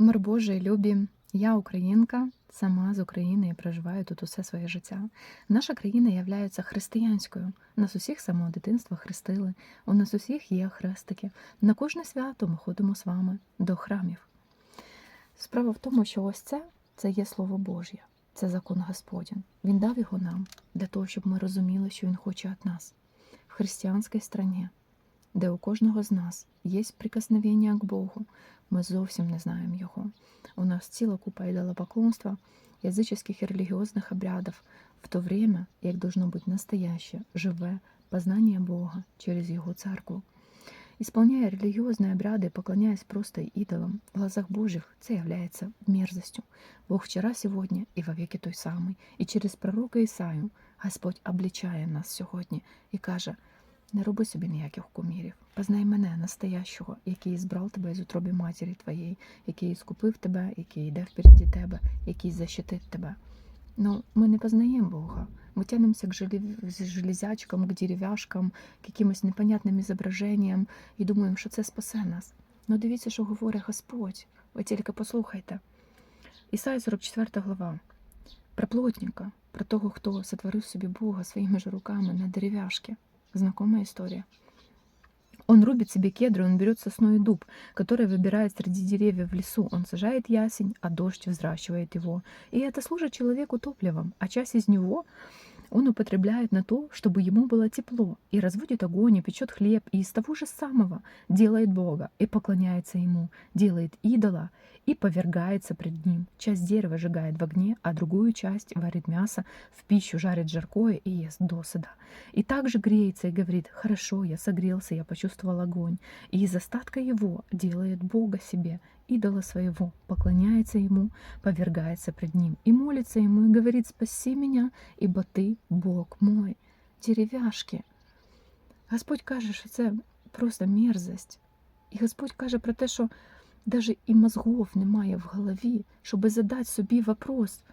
Мир Божий, любі, я українка, сама з України і проживаю тут усе своє життя. Наша країна є християнською. Нас усіх самого дитинства хрестили, у нас усіх є хрестики. На кожне свято ми ходимо з вами до храмів. Справа в тому, що ось це це є Слово Божє, це закон Господень. Він дав його нам для того, щоб ми розуміли, що Він хоче від нас в християнській страні, де у кожного з нас є прикосновення к Богу. Ми зовсім не знаємо його. У нас ціла купа ідолопоклонства, язичних і релігіозних обрядів, в то время, як должно бути настояще, живе познання Бога через Його церкву. Исполняя религиозные обряды поклоняясь просто идолам, в глазах Божьих це является мерзостью. Бог вчера, сегодня и во веки той самий. І через пророка Ісаю Господь обличає нас сьогодні і каже: не роби собі ніяких кумірів. Познай мене, настоящого, який збрав тебе з утроби матері твоєї, який скупив тебе, який йде впереді тебе, який защитить тебе. Но ми не познаємо Бога. Мы тянемся к железячкам, к деревяшкам, к якимось непонятним зображенням і думаємо, що це спасе нас. Ну дивіться, що говорить Господь. Ви тільки послухайте. Ісая 44 глава. Про плотника, про того, хто сотворив собі Бога своїми ж руками на деревяшки. Знакома історія. Он рубит себе кедры, он берет сосну и дуб, который выбирает среди деревьев в лесу. Он сажает ясень, а дождь взращивает его. И это служит человеку топливом, а часть из него он употребляет на то, чтобы ему было тепло, и разводит огонь, и печет хлеб, и из того же самого делает Бога, и поклоняется Ему, делает идола, и повергается пред Ним. Часть дерева сжигает в огне, а другую часть варит мясо, в пищу жарит жаркое и ест досыда. И также греется и говорит, хорошо, я согрелся, я почувствовал огонь, и из остатка его делает Бога себе, идола своего, поклоняется Ему, повергается пред Ним, и молится Ему, и говорит, спаси меня, ибо Ти Бог мой. Деревяшки. Господь каже, що це просто мерзость. І Господь каже про те, що навіть і мозгов немає в голові, щоб задати собі вопрос.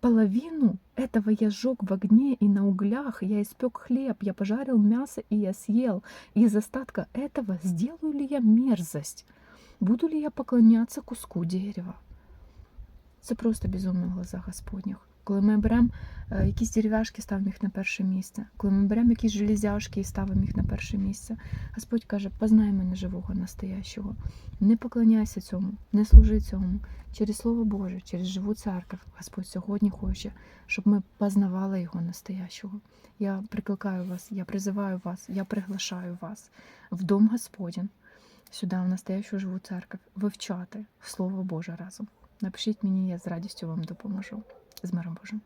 Половину этого я сжег в огне и на углях, я испек хлеб, я пожарил мясо и я съел. И из остатка этого сделаю ли я мерзость? Буду ли я поклоняться куску дерева? Це просто безумно в глазах Господніх. Коли ми беремо е, якісь дерев'яшки, ставимо їх на перше місце. Коли ми беремо якісь железяшки і ставимо їх на перше місце, Господь каже, познай мене живого, настоящого. Не поклоняйся цьому, не служи цьому. Через Слово Боже, через живу церкву Господь сьогодні хоче, щоб ми познавали його настоящого. Я прикликаю вас, я призиваю вас, я приглашаю вас в дом Господень, сюди, в настоящу живу церкву, вивчати Слово Боже разом. Напишіть мені, я з радістю вам допоможу. З миром Божим.